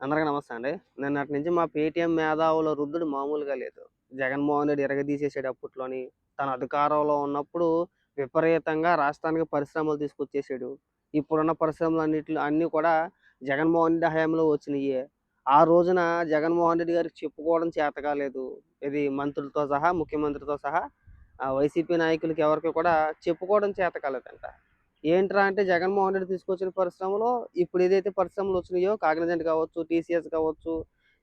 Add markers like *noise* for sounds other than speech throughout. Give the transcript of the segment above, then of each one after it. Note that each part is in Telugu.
అందరికీ నమస్తే అండి. నిన్నటి నుంచి మా పేటీఎం మేధావుల రుద్దుడు మామూలుగా లేదు. జగన్మోహన్ రెడ్డి ఎరగదీసేసాడు అప్పట్లోని. తన అధికారంలో ఉన్నప్పుడు విపరీతంగా రాష్ట్రానికి పరిశ్రమలు తీసుకొచ్చేసాడు. ఇప్పుడున్న పరిశ్రమలు అన్నిటి అన్నీ కూడా జగన్మోహన్ రెడ్డి హయాంలో వచ్చినాయి. ఆ రోజున జగన్మోహన్ రెడ్డి గారికి చెప్పుకోవడం చేత కాలేదు. ఇది మంత్రులతో సహా ముఖ్యమంత్రితో సహా వైసీపీ నాయకులకి ఎవరికి కూడా చెప్పుకోవడం చేత కాలేదంట. ఏంట్రా అంటే జగన్మోహన్ రెడ్డి తీసుకొచ్చిన పరిశ్రమలో ఇప్పుడు ఏదైతే పరిశ్రమలు వచ్చినాయో కాగ్నిజెంట్ కావచ్చు టీసీఎస్ కావచ్చు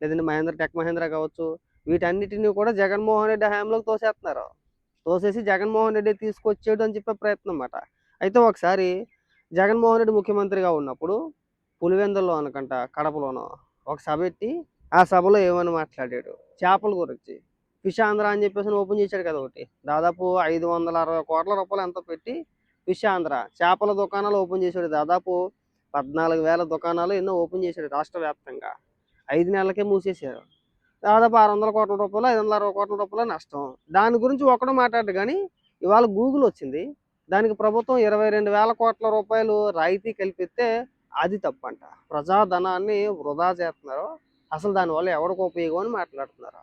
లేదంటే మహేంద్ర టెక్ మహేంద్ర కావచ్చు వీటన్నిటిని కూడా జగన్మోహన్ రెడ్డి హయాంలోకి తోసేస్తున్నారు. తోసేసి జగన్మోహన్ రెడ్డి తీసుకొచ్చేడు అని చెప్పే ప్రయత్నం అన్నమాట. అయితే ఒకసారి జగన్మోహన్ రెడ్డి ముఖ్యమంత్రిగా ఉన్నప్పుడు పులివెందుల్లో అనుకుంట కడపలోనో ఒక సభ పెట్టి ఆ సభలో ఏమని మాట్లాడాడు? చేపల గురించి. ఫిష్ ఆంధ్ర అని చెప్పేసి ఓపెన్ చేశాడు కదా ఒకటి. దాదాపు ఐదు వందల అరవై కోట్ల రూపాయలు ఎంతో పెట్టి ఫిష్ ఆంధ్ర. చేపల దుకాణాలు ఓపెన్ చేశాడు. దాదాపు పద్నాలుగు వేల దుకాణాలు ఎన్నో ఓపెన్ చేశాడు రాష్ట్ర వ్యాప్తంగా. ఐదు నెలలకే మూసేశారు. దాదాపు ఆరు వందల కోట్ల రూపాయలు ఐదు వందల అరవై కోట్ల రూపాయలు నష్టం. దాని గురించి ఒకడు మాట్లాడు కానీ ఇవాళ గూగుల్ వచ్చింది. దానికి ప్రభుత్వం ఇరవై రెండు వేల కోట్ల రూపాయలు రాయితీ కల్పిస్తే అది తప్పంట. ప్రజాధనాన్ని వృధా చేస్తున్నారు. అసలు దానివల్ల ఎవరికి ఉపయోగం అని మాట్లాడుతున్నారు.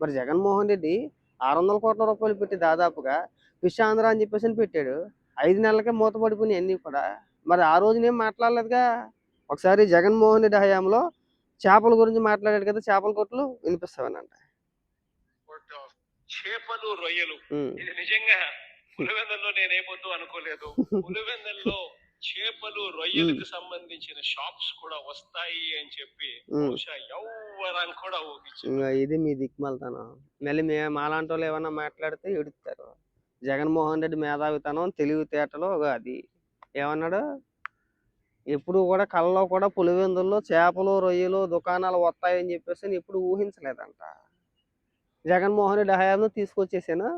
మరి జగన్మోహన్ రెడ్డి ఆరు వందల కోట్ల రూపాయలు పెట్టి దాదాపుగా ఫిష్ ఆంధ్ర అని చెప్పేసి పెట్టాడు. ఐదు నెలలకే మూతపడిపోయినాయి అన్నీ కూడా. మరి ఆ రోజునేం మాట్లాడలేదుగా? ఒకసారి జగన్మోహన్ రెడ్డి హయాంలో చేపల గురించి మాట్లాడాడు కదా చేపల కొట్లు వినిపిస్తావనంట. చేపలు రొయ్యలు. ఇది నిజంగా పులివెందుల్లో నేనేమొద్దు అనుకోలేదు. *laughs* పులివెందుల్లో చేపలు రొయ్యలకు సంబంధించిన షాప్స్ కూడా వస్తాయి అని చెప్పి. బహుశా ఎవ్వరాన్ని కూడా ఇది మీ దిక్కుమలతనం మళ్ళీ మే మాలాంటి వాళ్ళు ఏమన్నా మాట్లాడితే ఎడుతారు జగన్మోహన్ రెడ్డి మేధావితనం తెలివితేటలు ఒక అది. ఏమన్నాడు? ఎప్పుడు కూడా కళ్ళలో కూడా పులివెందుల్లో చేపలు రొయ్యలు దుకాణాలు వస్తాయని చెప్పేసి ఎప్పుడు ఊహించలేదంట. జగన్మోహన్ రెడ్డి హయాంలో తీసుకొచ్చేసాను.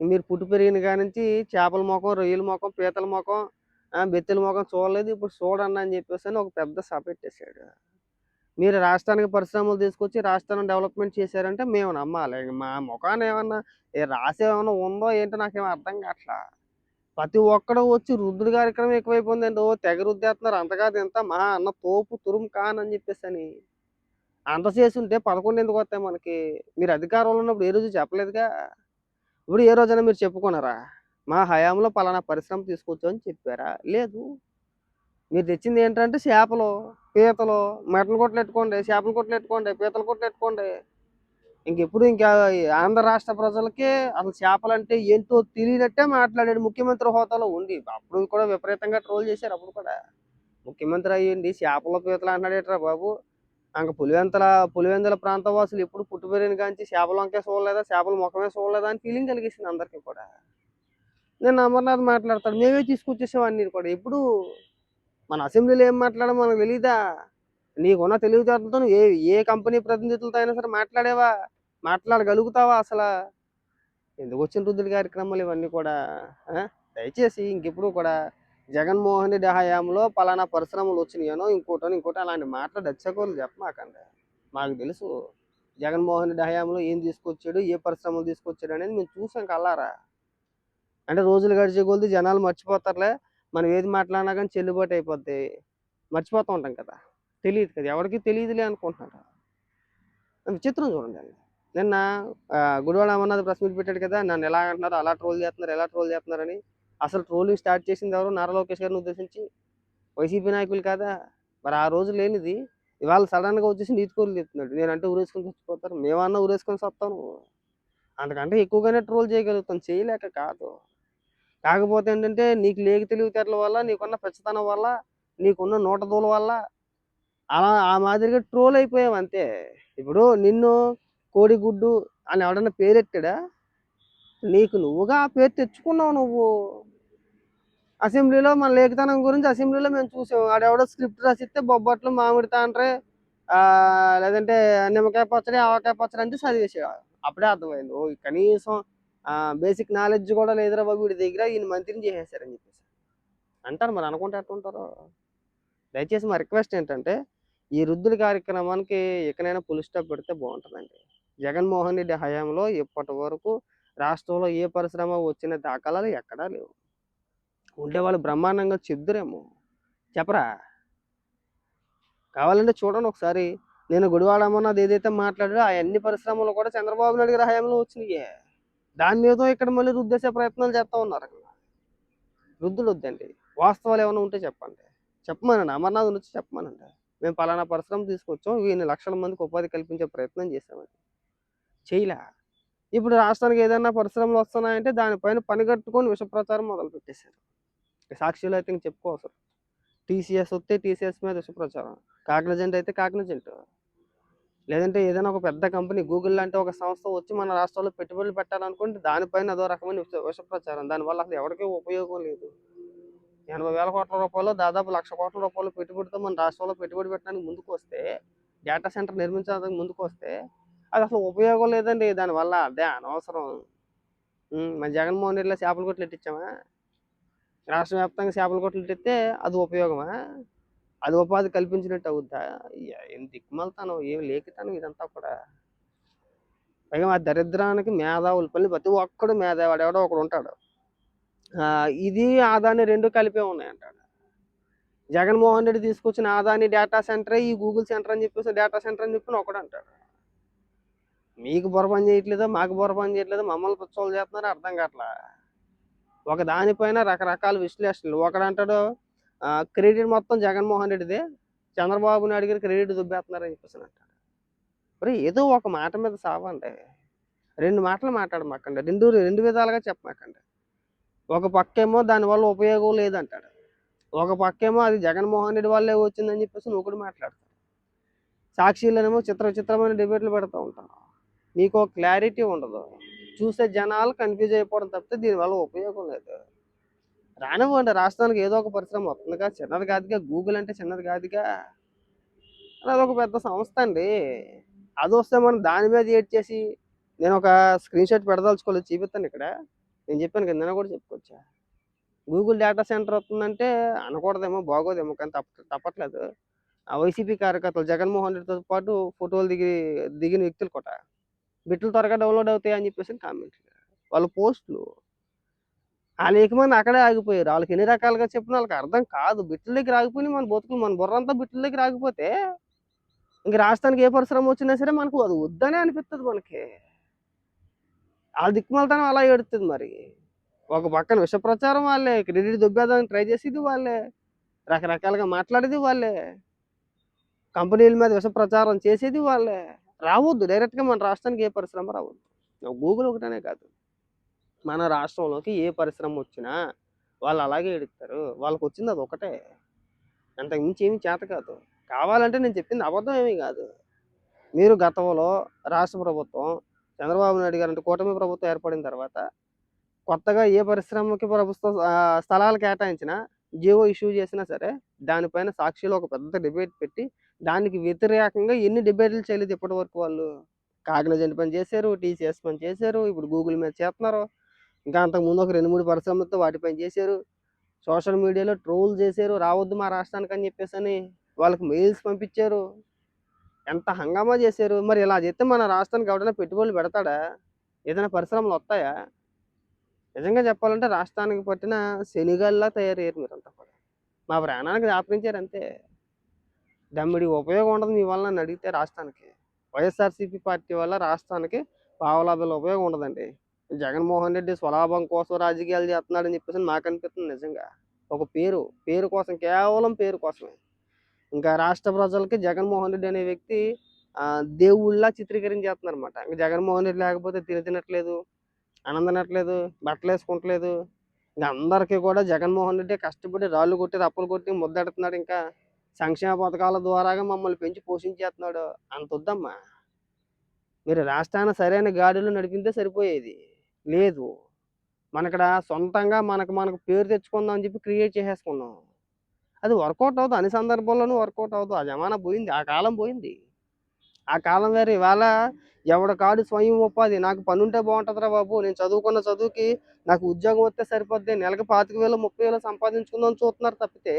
మీరు పుట్టి పెరిగిన కాడి నుంచి చేపల మొఖం రొయ్యల మొఖం పీతల మొఖం బెత్తల మొఖం చూడలేదు. ఇప్పుడు చూడండి అని చెప్పేసి అని ఒక పెద్ద సభ పెట్టేశాడు. మీరు రాష్ట్రానికి పరిశ్రమలు తీసుకొచ్చి రాష్ట్రాన్ని డెవలప్మెంట్ చేశారంటే మేము నమ్మాలి. మా ముఖాన్ని ఏమన్నా రాసి ఏమన్నా ఉందో ఏంటో నాకేం అర్థం కావట్లా ప్రతి ఒక్కడు వచ్చి రుద్రుడి కార్యక్రమం ఎక్కువైపోయిందండి ఓ తెగ రుద్దేస్తున్నారు అంతగా తింత మా అన్న తోపు తురుము కానని అని చెప్పేసి అని అంత చేసి ఉంటే పదకొండు ఎందుకు వస్తాయి మనకి? మీరు అధికారంలో ఉన్నప్పుడు ఏ రోజు చెప్పలేదుగా? ఇప్పుడు ఏ రోజైనా మీరు చెప్పుకున్నారా? మా హయాంలో పలానా పరిశ్రమ తీసుకొచ్చామని చెప్పారా? లేదు. మీరు తెచ్చింది ఏంటంటే చేపలు పీతలు మెటల కొట్లు పెట్టుకోండి చేపల కొట్లు పెట్టుకోండి పీతల కొట్లు పెట్టుకోండి. ఇంకెప్పుడు ఇంకా ఆంధ్ర రాష్ట్ర ప్రజలకి అసలు చేపలు అంటే ఏంటో తెలియనట్టే మాట్లాడాడు ముఖ్యమంత్రి హోదాలో ఉండి. అప్పుడు కూడా విపరీతంగా ట్రోల్ చేశారు అప్పుడు కూడా. ముఖ్యమంత్రి అయ్యింది చేపల పీతలు అంటున్నాడేట్రా బాబు. అంక పులివెంతల పులివెందల ప్రాంత వాసులు ఎప్పుడు పుట్టుబెరిని కాంచి చేపలు వంకే చూడలేదా చేపల ముఖమే చూడలేదా అని ఫీలింగ్ కలిగేసింది అందరికీ కూడా. నేను అమర్నాథ్ మాట్లాడతాడు మేమే తీసుకొచ్చేసాం కూడా. ఎప్పుడు మన అసెంబ్లీలో ఏం మాట్లాడమో మనకు తెలియదా నీకున్న తెలివితేటలతో ఏ ఏ కంపెనీ ప్రతినిధులతో అయినా సరే మాట్లాడేవా? మాట్లాడగలుగుతావా అసలు? ఎందుకు వచ్చిన రుద్దుడి కార్యక్రమాలు ఇవన్నీ కూడా దయచేసి ఇంకెప్పుడు కూడా జగన్మోహన్ రెడ్డి హయాంలో పలానా పరిశ్రమలు వచ్చినాయనో ఇంకోటో ఇంకోటో అలాంటి మాటలు దచ్చకోలు చెప్పమాకండి. మాకు తెలుసు జగన్మోహన్ రెడ్డి హయాంలో ఏం తీసుకొచ్చాడు ఏ పరిశ్రమలు తీసుకొచ్చాడు అనేది మేము చూసాం కల్లారా అంటే రోజులు గడిచే కొద్ది జనాలు మర్చిపోతారులే. మనం ఏది మాట్లాడినా కానీ చెల్లుబాటు అయిపోద్ది. మర్చిపోతూ ఉంటాం కదా. తెలియదు కదా. ఎవరికి తెలియదులే అనుకుంటున్నారు విచిత్రం చూడండి అండి. నిన్న గుడివాడ అమర్నాథ్ ప్రెస్ మీట్ పెట్టాడు కదా. నన్ను ఎలా అంటున్నారు అలా ట్రోల్ చేస్తున్నారు ఎలా ట్రోల్ చేస్తున్నారని అసలు ట్రోలింగ్ స్టార్ట్ చేసింది ఎవరు? నారా లోకేష్ గారిని ఉద్దేశించి? వైసీపీ నాయకులు కాదా? మరి ఆ రోజు లేనిది. ఇవాళ సడన్గా వచ్చేసి నీతి కోరులు చెప్తున్నాడు. నేనంటే ఊరేసుకొని చచ్చిపోతారు. మేమన్నా ఊరేసుకొని వస్తాను అంతకంటే ఎక్కువగానే ట్రోల్ చేయగలుగుతాం. చేయలేక కాదు. కాకపోతే ఏంటంటే నీకు లేక తెలివితేటల వల్ల నీకున్న పెచ్చతనం వల్ల నీకున్న నోటదూల వల్ల అలా ఆ మాదిరిగా ట్రోల్ అయిపోయావు అంతే. ఇప్పుడు నిన్ను కోడిగుడ్డు అని ఎవడన్నా పేరెట్టాడా? నీకు నువ్వుగా ఆ పేరు తెచ్చుకున్నావు నువ్వు. అసెంబ్లీలో మన లేఖతనం గురించి అసెంబ్లీలో మేము చూసాం. ఆడెవడో స్క్రిప్ట్ రాసిస్తే బొబ్బట్లు మామిడి తాండ్రే ఆ, లేదంటే నిమ్మకాయ పచ్చడి ఆవకాయ పచ్చడి అంటే చదివేసాడు అప్పుడే అర్థమైంది. ఓ కనీసం బేసిక్ నాలెడ్జ్ కూడా లేదురా బాబు వీడి దగ్గర ఈయన మంత్రిని చేసేసారని చెప్పేసి. అంటారు మరి అనుకుంటే ఎట్టుంటారు. దయచేసి మా రిక్వెస్ట్ ఏంటంటే ఈ వృద్ధుల కార్యక్రమానికి ఎక్కడైనా పులి స్టాప్ పెడితే బాగుంటుందండి. జగన్మోహన్ రెడ్డి హయాంలో ఇప్పటి వరకు రాష్ట్రంలో ఏ పరిశ్రమ వచ్చిన దాఖలాలు ఎక్కడా లేవు. ఉండే వాళ్ళు బ్రహ్మాండంగా చెద్దురేమో. చెప్పరా? కావాలంటే చూడండి ఒకసారి. నేను గుడివాడ అమర్నాథ్ ఏదైతే మాట్లాడాడో ఆ అన్ని పరిశ్రమలు కూడా చంద్రబాబు నాయుడు గారి హయాంలో వచ్చినాయి. దాన్ని ఏదో ఇక్కడ మళ్ళీ రుద్దేసే ప్రయత్నాలు చేస్తూ ఉన్నారు అక్కడ వృద్ధులు వద్దండి వాస్తవాలు ఏమైనా ఉంటే చెప్పండి. చెప్పమనండి. అమర్నాథ్ నుంచి చెప్పమనండి. మేము పలానా పరిశ్రమ తీసుకొచ్చాం. వీని లక్షల మందికి ఉపాధి కల్పించే ప్రయత్నం చేసామని చేయలే. ఇప్పుడు రాష్ట్రానికి ఏదైనా పరిశ్రమలు వస్తున్నాయంటే దానిపైన పని కట్టుకొని విష ప్రచారం మొదలు పెట్టేశారు సాక్షులు అయితే ఇంక చెప్పుకోవసరం టీసీఎస్ వస్తే టీసీఎస్ మీద విష ప్రచారం కాగ్నజెంట్ అయితే కాగ్నజెంట్. లేదంటే ఏదైనా ఒక పెద్ద కంపెనీ గూగుల్ లాంటి ఒక సంస్థ వచ్చి మన రాష్ట్రంలో పెట్టుబడులు పెట్టాలనుకుంటే దానిపైన అదో రకమైన విష ప్రచారం దానివల్ల అసలు ఎవరికీ ఉపయోగం లేదు. ఎనభై వేల కోట్ల రూపాయలు దాదాపు లక్ష కోట్ల రూపాయలు పెట్టుబడితో మన రాష్ట్రంలో పెట్టుబడి పెట్టడానికి ముందుకు వస్తే డేటా సెంటర్ నిర్మించడానికి ముందుకు వస్తే అది అసలు ఉపయోగం లేదండి. దానివల్ల అదే అనవసరం. మన జగన్మోహన్ రెడ్డిలో చేపల కొట్లు ఇట్టించామా రాష్ట్ర వ్యాప్తంగా చేపల కొట్లు ఇట్టిస్తే అది ఉపయోగమా? అది ఉపాధి కల్పించినట్టు అవుద్దా? అయ్యా, ఏం దిక్కుమలుతాను ఏం లేఖితాను ఇదంతా కూడా. పైగా ఆ దరిద్రానికి మేధావులు పల్లి ప్రతి ఒక్కడు మేధావాడు ఎవడో ఒకడు ఉంటాడు. ఇది ఆదాని రెండు కలిపే ఉన్నాయి అంటాడు జగన్మోహన్ రెడ్డి తీసుకొచ్చిన ఆదాని డేటా సెంటరే ఈ గూగుల్ సెంటర్ అని చెప్పేసి డేటా సెంటర్ అని చెప్పి ఒకడు అంటాడు. మీకు బుర్ర పని చేయట్లేదో? మాకు బుర్ర పని మమ్మల్ని పుచ్చోలు చేస్తున్నారు? అర్థం కావట్లా? ఒక దానిపైన రకరకాల విశ్లేషణలు. ఒకడు అంటాడు క్రెడిట్ మొత్తం జగన్మోహన్ రెడ్డిదే. చంద్రబాబు నాయుడు గారు క్రెడిట్ దుబ్బేస్తున్నారని చెప్పేసి అంటాడు. మరి ఏదో ఒక మాట మీద సావండి. రెండు మాటలు మాట్లాడమాకండి. రెండు రెండు విధాలుగా చెప్పమాకండి. ఒక పక్కేమో దానివల్ల ఉపయోగం లేదంటాడు. ఒక పక్కేమో అది జగన్మోహన్ రెడ్డి వల్లే వచ్చిందని చెప్పేసి నువ్వు కూడా మాట్లాడతాడు సాక్షిలోనేమో చిత్ర చిత్రమైన డిబేట్లు పెడతా ఉంటాను మీకు క్లారిటీ ఉండదు. చూసే జనాలు కన్ఫ్యూజ్ అయిపోవడం తప్పితే దీనివల్ల ఉపయోగం లేదు. రానివ్వండి రాష్ట్రానికి ఏదో ఒక పరిశ్రమ వస్తుందిగా. చిన్నది కాదుగా గూగుల్ అంటే చిన్నది కాదుగా. అదొక పెద్ద సంస్థ అండి. అది వస్తే మనం దాని మీద ఏడ్ చేసి నేను ఒక స్క్రీన్ షాట్ పెడదలుచుకోలేదు చూపిస్తాను ఇక్కడ. నేను చెప్పాను కదా కూడా చెప్పుకోవచ్చా గూగుల్ డేటా సెంటర్ వస్తుందంటే అనకూడదేమో బాగోదేమో కానీ తప్ప తప్పట్లేదు. ఆ వైసీపీ కార్యకర్తలు జగన్మోహన్ రెడ్డితో పాటు ఫోటోలు దిగి దిగిన వ్యక్తులు కూడా. బిట్లు త్వరగా డౌన్లోడ్ అవుతాయని చెప్పేసి కామెంట్లు వాళ్ళ పోస్టులు. వాళ్ళు మంది అక్కడే ఆగిపోయారు. వాళ్ళకి ఎన్ని రకాలుగా చెప్పిన వాళ్ళకి అర్థం కాదు. బిట్ల దగ్గర ఆగిపోయి మన బతుకులు మన బుర్రంతా బిట్ల దగ్గర ఆగిపోతే ఇంక రాష్ట్రానికి ఏ పరిశ్రమ వచ్చినా సరే మనకు అది వద్దనే అనిపిస్తుంది మనకి. వాళ్ళ దిక్కుమలతనం అలా ఏడుతుంది మరి. ఒక పక్కన విష ప్రచారం వాళ్ళే క్రెడిట్ దుబ్బేదానికి ట్రై చేసేది వాళ్ళే రకరకాలుగా మాట్లాడేది వాళ్ళే కంపెనీల మీద విష ప్రచారం చేసేది వాళ్ళే. రావద్దు డైరెక్ట్గా మన రాష్ట్రానికి ఏ పరిశ్రమ రావద్దు. గూగుల్ ఒకటనే కాదు. మన రాష్ట్రంలోకి ఏ పరిశ్రమ వచ్చినా వాళ్ళు అలాగే ఎడుగుతారు వాళ్ళకి వచ్చింది అది ఒకటే. అంతకు మించి ఏమీ చేత కాదు. కావాలంటే నేను చెప్పింది అబద్ధం ఏమీ కాదు. మీరు గతంలో రాష్ట్ర ప్రభుత్వం చంద్రబాబు నాయుడు గారు అంటే కూటమి ప్రభుత్వం ఏర్పడిన తర్వాత కొత్తగా ఏ పరిశ్రమకి ప్రభుత్వం స్థలాలు కేటాయించినా జియో ఇష్యూ చేసినా సరే దానిపైన సాక్షిలో ఒక పెద్ద డిబేట్ పెట్టి దానికి వ్యతిరేకంగా ఎన్ని డిబేట్లు చేయలేదు ఇప్పటి వరకు వాళ్ళు. కాగ్నజెంట్ పని చేశారు టీసీఎస్ పని చేశారు ఇప్పుడు గూగుల్ మీద చేస్తున్నారు ఇంకా అంతకుముందు ఒక రెండు మూడు పరిశ్రమలతో వాటిపైన చేశారు. సోషల్ మీడియాలో ట్రోల్ చేశారు. రావద్దు మా రాష్ట్రానికి అని చెప్పేసి అని వాళ్ళకి మెయిల్స్ పంపించారు. ఎంత హంగామా చేశారు. మరి ఇలా చేస్తే మన రాష్ట్రానికి ఎవడైనా పెట్టుబడులు పెడతాడా? ఏదైనా పరిశ్రమలు వస్తాయా? నిజంగా చెప్పాలంటే రాష్ట్రానికి పట్టిన శనిగల్లా తయారయ్యారు మీరంతా కూడా. మా ప్రాణానికి దాపరించారు అంతే. దమ్మిడి ఉపయోగం ఉండదు మీ వల్ల నన్ను అడిగితే రాష్ట్రానికి. వైఎస్ఆర్సీపీ పార్టీ వల్ల రాష్ట్రానికి పావలాభాల ఉపయోగం ఉండదండి. జగన్మోహన్ రెడ్డి స్వలాభం కోసం రాజకీయాలు చేస్తున్నాడని చెప్పేసి నాకు అనిపిస్తుంది నిజంగా. ఒక పేరు పేరు కోసం కేవలం పేరు కోసమే. ఇంకా రాష్ట్ర ప్రజలకి జగన్మోహన్ రెడ్డి అనే వ్యక్తి ఆ, దేవుళ్ళ చిత్రీకరించేస్తున్నారు అనమాట ఇంకా జగన్మోహన్ రెడ్డి లేకపోతే తిని తినట్లేదు ఆనందనట్లేదు బట్టలు వేసుకుంటలేదు. ఇంకా అందరికీ కూడా జగన్మోహన్ రెడ్డి కష్టపడి రాళ్ళు కొట్టి రప్పలు కొట్టి ముద్దెడుతున్నాడు. ఇంకా సంక్షేమ పథకాల ద్వారాగా మమ్మల్ని పెంచి పోషించేస్తున్నాడు. అంత వద్దమ్మా. మీరు రాష్ట్రాన్ని సరైన గాడిలో నడిపితే సరిపోయేది. లేదు. మనక్కడ సొంతంగా మనకు మనకు పేరు తెచ్చుకుందాం అని చెప్పి క్రియేట్ చేసేసుకున్నాం. అది వర్కౌట్ అవుతుంది అన్ని సందర్భాల్లోనూ వర్కౌట్ అవుతుంది ఆ జమానా పోయింది ఆ కాలం పోయింది. ఆ కాలం వేరే ఇవాళ ఎవడ కాడు స్వయం ఉపాధి నాకు పని ఉంటే బాగుంటుందిరా బాబు నేను చదువుకున్న చదువుకి నాకు ఉద్యోగం వస్తే సరిపోద్ది నెలకు పాతిక వేలు ముప్పై వేలు సంపాదించుకుందాం చూస్తున్నారు తప్పితే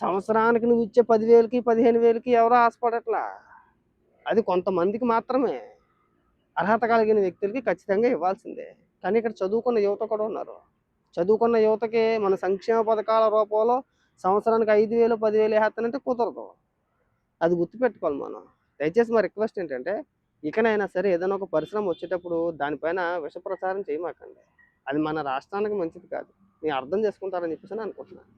సంవత్సరానికి నువ్వు ఇచ్చే పదివేలకి పదిహేను వేలకి ఎవరో ఆశపడట్లా? అది కొంతమందికి మాత్రమే. అర్హత కలిగిన వ్యక్తులకి ఖచ్చితంగా ఇవ్వాల్సిందే. కానీ ఇక్కడ చదువుకున్న యువత కూడా ఉన్నారు. చదువుకున్న యువతకి మన సంక్షేమ పథకాల రూపంలో సంవత్సరానికి ఐదు వేలు పదివేలు వేస్తానంటే కుదరదు. అది గుర్తుపెట్టుకోవాలి మనం. దయచేసి మా రిక్వెస్ట్ ఏంటంటే ఇకనైనా సరే ఏదైనా ఒక పరిశ్రమ వచ్చేటప్పుడు దానిపైన విష ప్రచారం చేయమాకండి. అది మన రాష్ట్రానికి మంచిది కాదు. నేను అర్థం చేసుకుంటారని చెప్పేసి నేను అనుకుంటున్నాను.